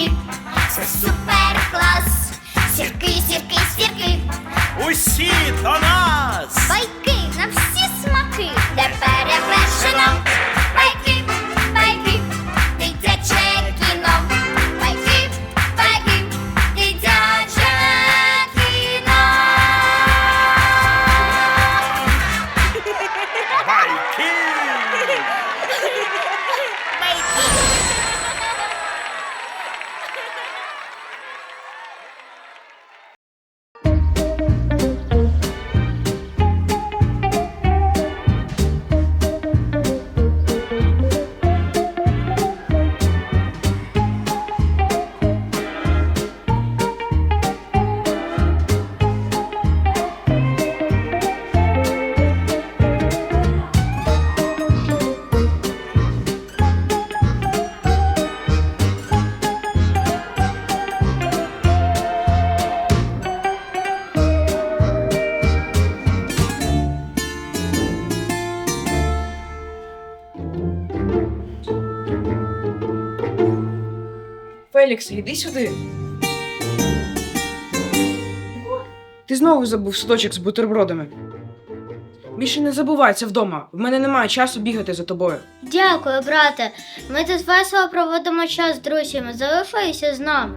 keep Фелікс, йди сюди. Ти знову забув судочок з бутербродами. Більше не забувайся вдома. В мене немає часу бігати за тобою. Дякую, брате. Ми тут весело проводимо час з друзями. Залишайся з нами.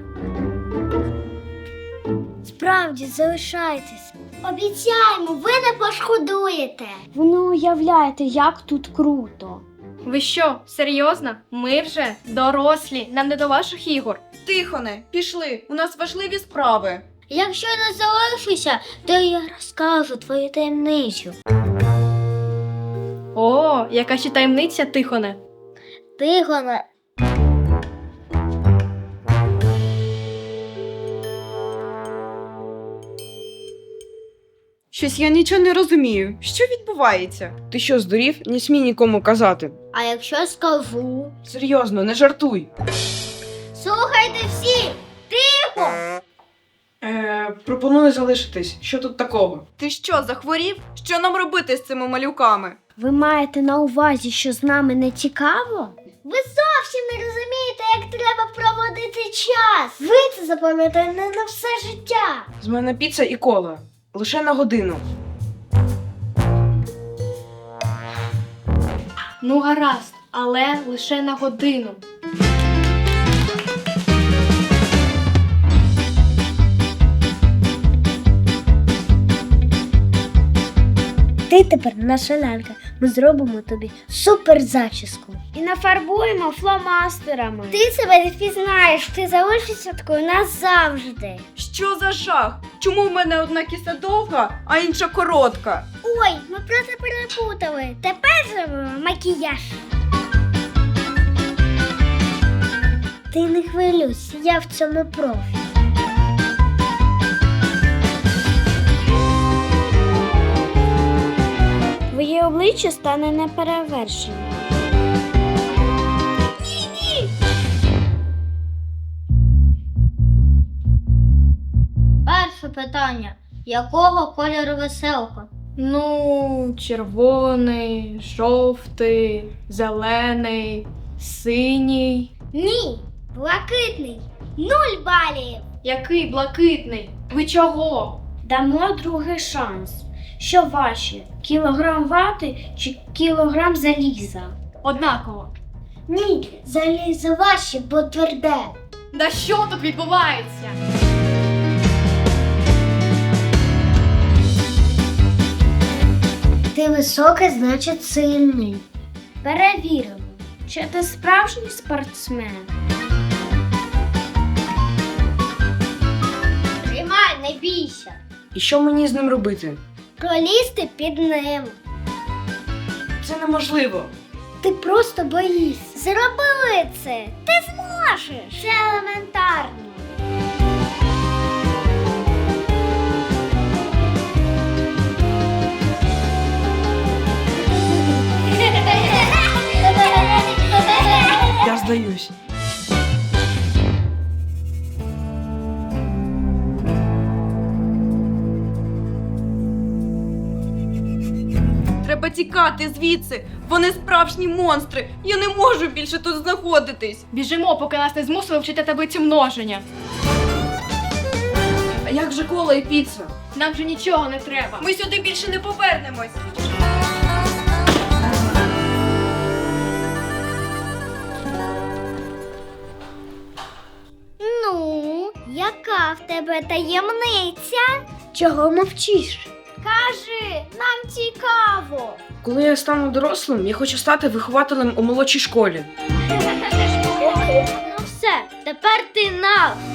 Справді, залишайтесь. Обіцяємо, ви не пошкодуєте. Ви не уявляєте, як тут круто. Ви що, серйозно? Ми вже дорослі, нам не до ваших ігор. Тихоне, пішли. У нас важливі справи. Якщо не залишуся, то я розкажу твою таємницю. О, яка ще таємниця, Тихоне. Тихоне. Щось я нічого не розумію. Що відбувається? Ти що, здурів? Не смій нікому казати. А якщо скажу? Серйозно, не жартуй. Слухайте всі! Тихо! Е, пропоную залишитись. Що тут такого? Ти що, захворів? Що нам робити з цими малюками? Ви маєте на увазі, що з нами не цікаво? Ви зовсім не розумієте, як треба проводити час. Ви це запам'ятаєте на все життя. З мене піца і кола. Лише на годину. Ну гаразд, але лише на годину. Ти тепер наша лялька. Ми зробимо тобі супер зачіску. І нафарбуємо фломастерами. Ти себе не впізнаєш, ти залишишся такою назавжди. Що за жах? Чому в мене одна кіса довга, а інша коротка? Ой, ми просто перепутали. Тепер зробимо макіяж. Ти не хвилюйся, я в цьому профі. Твоє обличчя стане неперевершеним. Перше питання. Якого кольору веселка? Ну, червоний, жовтий, зелений, синій. Ні, блакитний. Нуль балів. Який блакитний? Ви чого? Дамо другий шанс. Що важче? Кілограм вати чи кілограм заліза? Однаково. Ні, залізо важче, бо тверде. Да що тут відбувається? Ти високий, значить сильний. Перевіримо, чи ти справжній спортсмен. Тримай, не бійся. І що мені з ним робити? Пролізти під ним. Це неможливо. Ти просто боїшся. Зробили це. Ти зможеш. Треба тікати звідси. Вони справжні монстри. Я не можу більше тут знаходитись. Біжимо, поки нас не змусили вчити таблицю множення. А як же кола і піца? Нам же нічого не треба. Ми сюди більше не повернемось. Ну, яка в тебе таємниця? Чого мовчиш? Кажи, нам цікаво. Коли я стану дорослим, я хочу стати вихователем у молодшій школі. ну все, тепер ти наш.